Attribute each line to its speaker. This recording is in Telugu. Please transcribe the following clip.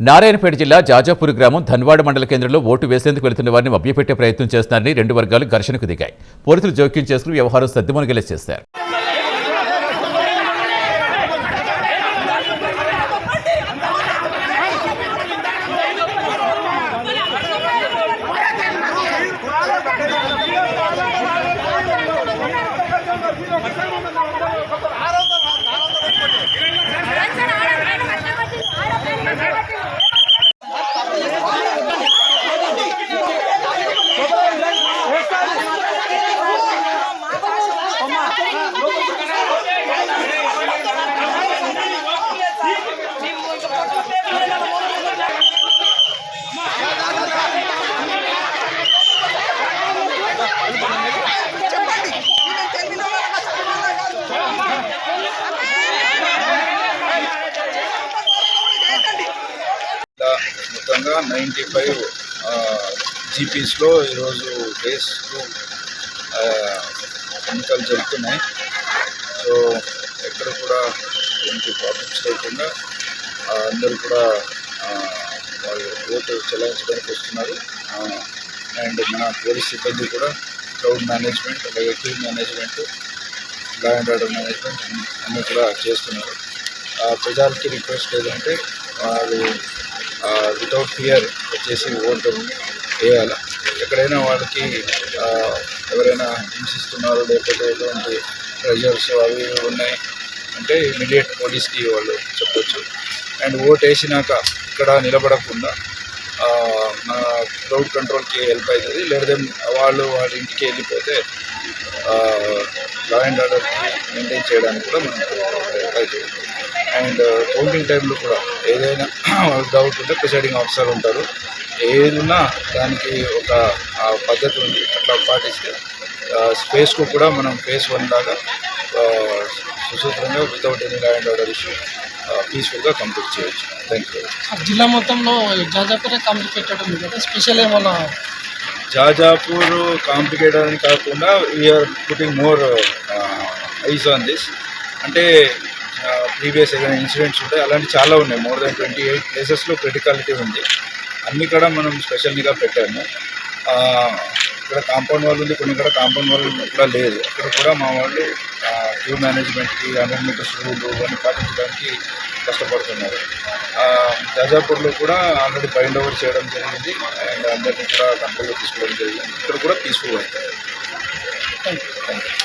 Speaker 1: నారాయణపేట జిల్లా జాజాపూర్ గ్రామం ధన్వాడ మండల కేంద్రంలో ఓటు వేసేందుకు వెళుతున్న వారిని మభ్యపెట్టే ప్రయత్నం చేస్తున్నారని రెండు వర్గాలు ఘర్షణకు దిగాయి. పోలీసులు జోక్యం చేసుకుని వ్యవహారం సద్దుమణిగేలా చేశారు.
Speaker 2: మొత్తంగా నైంటీ ఫైవ్ జీపీస్లో ఈరోజు డేస్ ఎన్నికలు జరుగుతున్నాయి. సో ఎక్కడ కూడా ఎటువంటి ప్రాబ్లమ్స్ లేకుండా అందరూ కూడా వాళ్ళు ఓటు చెలాయించడానికి వస్తున్నారు. అండ్ మన పోలీస్ సిబ్బంది కూడా క్రౌడ్ మేనేజ్మెంట్ అలాగే team management law and order management అన్నీ కూడా చేస్తున్నారు. ప్రజలకి రిక్వెస్ట్ ఏదంటే వాళ్ళు వితౌట్ ఫియర్ వచ్చేసి ఓటు వేయాలి. ఎక్కడైనా వాళ్ళకి ఎవరైనా హింసిస్తున్నారు లేకపోతే ఎటువంటి ప్రెజర్స్ అవి ఇవి ఉన్నాయి అంటే ఇమీడియట్ పోలీస్కి వాళ్ళు చెప్పొచ్చు. అండ్ ఓట్ వేసినాక ఇక్కడ నిలబడకుండా మన క్రౌడ్ కంట్రోల్కి హెల్ప్ అవుతుంది లేదా వాళ్ళు వాళ్ళ ఇంటికి వెళ్ళిపోతే లా అండ్ ఆర్డర్కి మెయింటైన్ చేయడానికి కూడా మనం హెల్ప్ అవుతుంది అండ్ కౌంటింగ్ టైంలో కూడా ఏదైనా డౌట్ ఉంటే ప్రిసైడింగ్ ఆఫీసర్ ఉంటారు. ఏది ఉన్నా దానికి ఒక పద్ధతి ఉంది. అట్లా పాటిస్తే స్పేస్కు కూడా మనం ఫేస్ వన్ లాగా సుసూత్రంగా without any law and order issue పీస్ఫుల్గా కంప్లీట్ చేయొచ్చు. థ్యాంక్ యూ
Speaker 3: జిల్లా మొత్తంలో జాజాపేట కాంప్లికేటెడ్ ఉంది కదా? స్పెషల్ ఏమన్నా
Speaker 2: జాజాపూర్ కాంప్లికేటెడ్ అని కాకుండా we are putting more eyes on this అంటే ప్రీవియస్ ఏదైనా ఇన్సిడెంట్స్ ఉంటాయి అలాంటి చాలా ఉన్నాయి. మోర్ దెన్ ట్వంటీ ఎయిట్ ప్లేసెస్లో క్రిటికాలిటీ ఉంది. అన్ని కూడా మనం స్పెషల్గా పెట్టాము. ఇక్కడ కాంపౌండ్ వాళ్ళు ఉంది కొన్ని కూడా కాంపౌండ్ వాళ్ళు కూడా లేదు. అక్కడ కూడా మా వాళ్ళు క్యూ మేనేజ్మెంట్కి హండ్రెడ్ మీటర్స్ రూల్ ఇవన్నీ పాటించడానికి కష్టపడుతున్నారు. జాజాపూర్లో కూడా ఆల్రెడీ బైండ్ ఓవర్ చేయడం జరిగింది. అండ్ అందరినీ కూడా కంట్రోల్లో తీసుకోవడం జరిగింది. ఇక్కడ కూడా పీస్ఫుల్ అవుతుంది
Speaker 3: థ్యాంక్ యూ
Speaker 2: థ్యాంక్ యూ